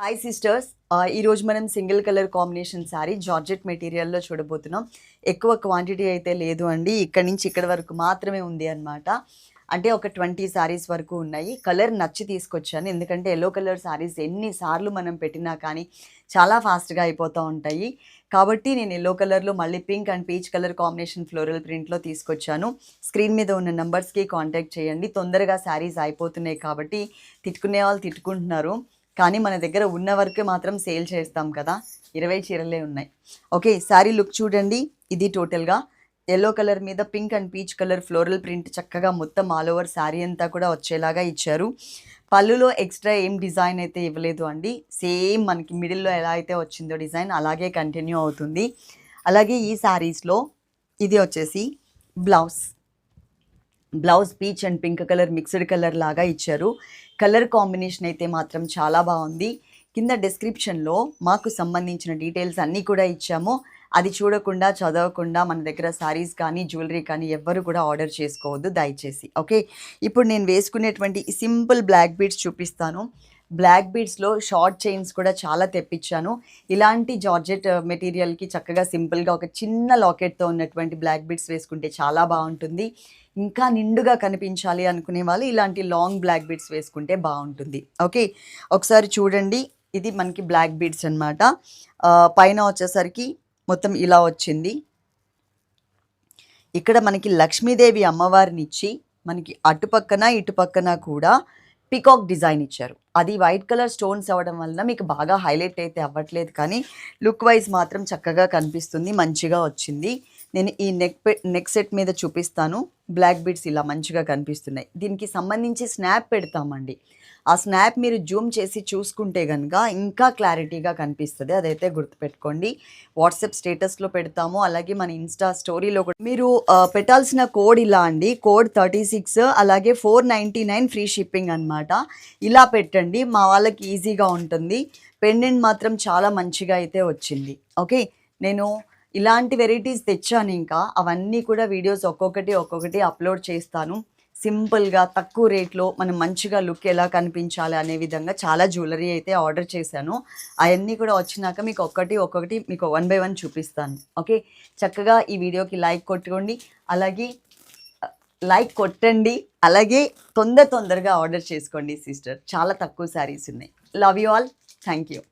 Hi sisters ఈరోజు మనం single colour combination sari georgette మెటీరియల్లో చూడబోతున్నాం. ఎక్కువ క్వాంటిటీ అయితే లేదు అండి. ఇక్కడ నుంచి ఇక్కడ వరకు మాత్రమే ఉంది అన్నమాట. అంటే ఒక ట్వంటీ శారీస్ వరకు ఉన్నాయి. కలర్ నచ్చి తీసుకొచ్చాను. ఎందుకంటే ఎల్లో కలర్ శారీస్ ఎన్నిసార్లు మనం పెట్టినా కానీ చాలా ఫాస్ట్గా అయిపోతూ ఉంటాయి. కాబట్టి నేను ఎల్లో కలర్లో మళ్ళీ pink and peach colour combination floral ప్రింట్లో తీసుకొచ్చాను. స్క్రీన్ మీద ఉన్న నెంబర్స్కి కాంటాక్ట్ చేయండి. తొందరగా శారీస్ అయిపోతున్నాయి కాబట్టి తిట్టుకునే వాళ్ళు తిట్టుకుంటున్నారు. కానీ మన దగ్గర ఉన్న వరకే మాత్రం సేల్ చేస్తాం కదా. ఇరవై చీరలే ఉన్నాయి. ఓకే శారీ లుక్ చూడండి. ఇది టోటల్గా ఎల్లో కలర్ మీద pink and peach colour floral print చక్కగా మొత్తం ఆల్ ఓవర్ శారీ అంతా కూడా వచ్చేలాగా ఇచ్చారు. పళ్ళులో ఎక్స్ట్రా ఏం డిజైన్ అయితే ఇవ్వలేదు అండి. సేమ్ మనకి మిడిల్లో ఎలా అయితే వచ్చిందో డిజైన్ అలాగే కంటిన్యూ అవుతుంది. అలాగే ఈ శారీస్లో ఇది వచ్చేసి blouse. Blouse peach and pink colour mixed colour లాగా ఇచ్చారు. కలర్ కాంబినేషన్ అయితే మాత్రం చాలా బాగుంది. కింద డిస్క్రిప్షన్లో మాకు సంబంధించిన డీటెయిల్స్ అన్నీ కూడా ఇచ్చాము. అది చూడకుండా చదవకుండా మన దగ్గర శారీస్ కానీ జ్యువెలరీ కానీ ఎవ్వరు కూడా ఆర్డర్ చేసుకోవద్దు దయచేసి. ఓకే? ఇప్పుడు నేను వేసుకునేటువంటి సింపుల్ బ్లాక్ బీడ్స్ చూపిస్తాను. బ్లాక్ బీడ్స్లో షార్ట్ చైన్స్ కూడా చాలా తెప్పించాను. ఇలాంటి జార్జెట్ uh, మెటీరియల్కి చక్కగా సింపుల్గా ఒక చిన్న లాకెట్తో ఉన్నటువంటి బ్లాక్ బీడ్స్ వేసుకుంటే చాలా బాగుంటుంది. ఇంకా నిండుగా కనిపించాలి అనుకునే వాళ్ళు ఇలాంటి లాంగ్ బ్లాక్ బీడ్స్ వేసుకుంటే బాగుంటుంది. ఓకే ఒకసారి చూడండి. ఇది మనకి బ్లాక్ బీడ్స్ అనమాట పైన వచ్చేసరికి మొత్తం ఇలా వచ్చింది. ఇక్కడ మనకి లక్ష్మీదేవి అమ్మవారినిచ్చి మనకి అటుపక్కన ఇటుపక్కన కూడా పికాక్ డిజైన్ ఇచ్చారు. అది వైట్ కలర్ స్టోన్స్ అవ్వడం వలన మీకు బాగా హైలైట్ అయితే అవ్వట్లేదు కానీ లుక్ వైజ్ మాత్రం చక్కగా కనిపిస్తుంది మంచిగా వచ్చింది. నేను ఈ నెక్ నెక్ సెట్ మీద చూపిస్తాను. బ్లాక్ బీడ్స్ ఇలా మంచిగా కనిపిస్తున్నాయి. దీనికి సంబంధించి స్నాప్ పెడతామండి. ఆ స్నాప్ మీరు జూమ్ చేసి చూసుకుంటే కనుక ఇంకా క్లారిటీగా కనిపిస్తుంది. అదైతే గుర్తుపెట్టుకోండి. వాట్సాప్ స్టేటస్లో పెడతాము. అలాగే మన ఇన్స్టా స్టోరీలో కూడా మీరు పెట్టాల్సిన కోడ్ ఇలా అండి. కోడ్ థర్టీ సిక్స్ అలాగే four ninety nine free shipping అనమాట ఇలా పెట్టండి. మా వాళ్ళకి ఈజీగా ఉంటుంది. పెండెంట్ మాత్రం చాలా మంచిగా అయితే వచ్చింది. ఓకే నేను ఇలాంటి వెరైటీస్ తెచ్చాను ఇంకా. అవన్నీ కూడా వీడియోస్ ఒక్కొక్కటి ఒక్కొక్కటి అప్లోడ్ చేస్తాను. సింపుల్గా తక్కువ రేట్లో మనం మంచిగా లుక్ ఎలా కనిపించాలి అనే విధంగా చాలా జ్యువెలరీ అయితే ఆర్డర్ చేశాను. అవన్నీ కూడా వచ్చినాక మీకు ఒక్కటి ఒక్కొక్కటి మీకు వన్ బై వన్ చూపిస్తాను. ఓకే? చక్కగా ఈ వీడియోకి లైక్ కొట్టుకోండి. అలాగే లైక్ కొట్టండి. అలాగే తొందర తొందరగా ఆర్డర్ చేసుకోండి సిస్టర్. చాలా తక్కువ శారీస్ ఉన్నాయి. Love you all thank you